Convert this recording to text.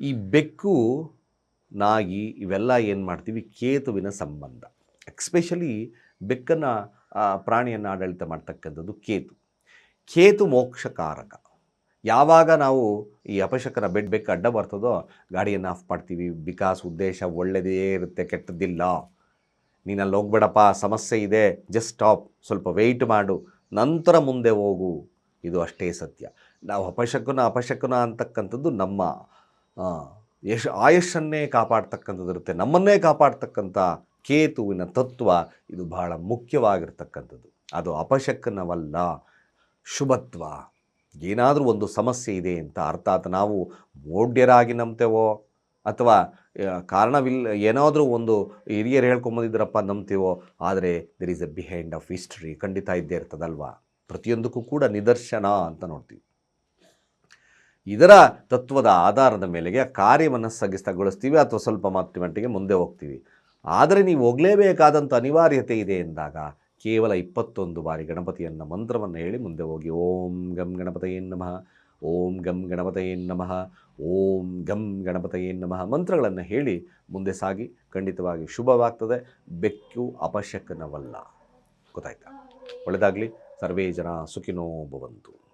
ಈ ಬೆಕ್ಕು ನಾಗಿ ಇವೆಲ್ಲ ಏನು ಮಾಡ್ತೀವಿ? ಕೇತುವಿನ ಸಂಬಂಧ. ಎಕ್ಸ್ಪೆಷಲಿ ಬೆಕ್ಕನ್ನು ಪ್ರಾಣಿಯನ್ನು ಆಡಳಿತ ಮಾಡ್ತಕ್ಕಂಥದ್ದು ಕೇತು. ಕೇತು ಮೋಕ್ಷಕಾರಕ. ಯಾವಾಗ ನಾವು ಈ ಅಪಶಕನ ಬೆಡ್ ಬೆಕ್ಕು ಅಡ್ಡ ಬರ್ತದೋ, ಗಾಡಿಯನ್ನು ಆಫ್ ಮಾಡ್ತೀವಿ. ಬಿಕಾಸ್ ಉದ್ದೇಶ ಒಳ್ಳೆಯದೇ ಇರುತ್ತೆ, ಕೆಟ್ಟದ್ದಿಲ್ಲ. ನೀನು ಅಲ್ಲಿ ಹೋಗ್ಬೇಡಪ್ಪ, ಸಮಸ್ಯೆ ಇದೆ, ಜಸ್ಟ್ ಸ್ಟಾಪ್. ಸ್ವಲ್ಪ ವೆಯ್ಟ್ ಮಾಡು. ನಂತರ ಮುಂದೆ ಹೋಗು. ಇದು ಅಷ್ಟೇ ಸತ್ಯ. ನಾವು ಅಪಶಕುನ ಅಪಶಕುನ ಅಂತಕ್ಕಂಥದ್ದು ನಮ್ಮ ಯಶ್ ಆಯುಷನ್ನೇ ಕಾಪಾಡ್ತಕ್ಕಂಥದ್ದಿರುತ್ತೆ ನಮ್ಮನ್ನೇ ಕಾಪಾಡ್ತಕ್ಕಂಥ ಕೇತುವಿನ ತತ್ವ ಇದು ಬಹಳ ಮುಖ್ಯವಾಗಿರ್ತಕ್ಕಂಥದ್ದು. ಅದು ಅಪಶಕನವಲ್ಲ, ಶುಭತ್ವ. ಏನಾದರೂ ಒಂದು ಸಮಸ್ಯೆ ಇದೆ ಅಂತ ಅರ್ಥಾತ್ ನಾವು ಮೋಢ್ಯರಾಗಿ ನಂಬ್ತೇವೋ, ಅಥವಾ ಕಾರಣವಿಲ್ಲ ಏನಾದರೂ ಒಂದು ಹಿರಿಯರು ಹೇಳ್ಕೊಂಬಂದಿದ್ರಪ್ಪ ನಂಬ್ತೀವೋ, ಆದರೆ there is a behind of history ಖಂಡಿತ ಇದ್ದೇ ಇರ್ತದಲ್ವಾ? ಪ್ರತಿಯೊಂದಕ್ಕೂ ಕೂಡ ನಿದರ್ಶನ ಅಂತ ನೋಡ್ತೀವಿ. ಇದರ ತತ್ವದ ಆಧಾರದ ಮೇಲೆಗೆ ಕಾರ್ಯವನ್ನು ಸ್ಥಗಿತಗೊಳಿಸ್ತೀವಿ ಅಥವಾ ಸ್ವಲ್ಪ ಮಾತ್ರ ಮಟ್ಟಿಗೆ ಮುಂದೆ ಹೋಗ್ತೀವಿ. ಆದರೆ ನೀವು ಹೋಗಲೇಬೇಕಾದಂಥ ಅನಿವಾರ್ಯತೆ ಇದೆ ಎಂದಾಗ ಕೇವಲ ಇಪ್ಪತ್ತೊಂದು ಬಾರಿ ಗಣಪತಿಯನ್ನು ಮಂತ್ರವನ್ನು ಹೇಳಿ ಮುಂದೆ ಹೋಗಿ ಓಂ ಗಂ ಗಣಪತಯೇ ನಮಃ, ಓಂ ಗಂ ಗಣಪತಯೇ ನಮಃ, ಓಂ ಗಂ ಗಣಪತಯೇ ನಮಃ ಮಂತ್ರಗಳನ್ನು ಹೇಳಿ ಮುಂದೆ ಸಾಗಿ ಖಂಡಿತವಾಗಿ ಶುಭವಾಗ್ತದೆ. ಬೆಕ್ಕು ಅಪಶಕನವಲ್ಲ. ಗೊತ್ತಾಯ್ತಾ? ಒಳ್ಳೆಯದಾಗಲಿ ಸರ್ವೇ ಜನ ಸುಖಿನೋ ಭವಂತು.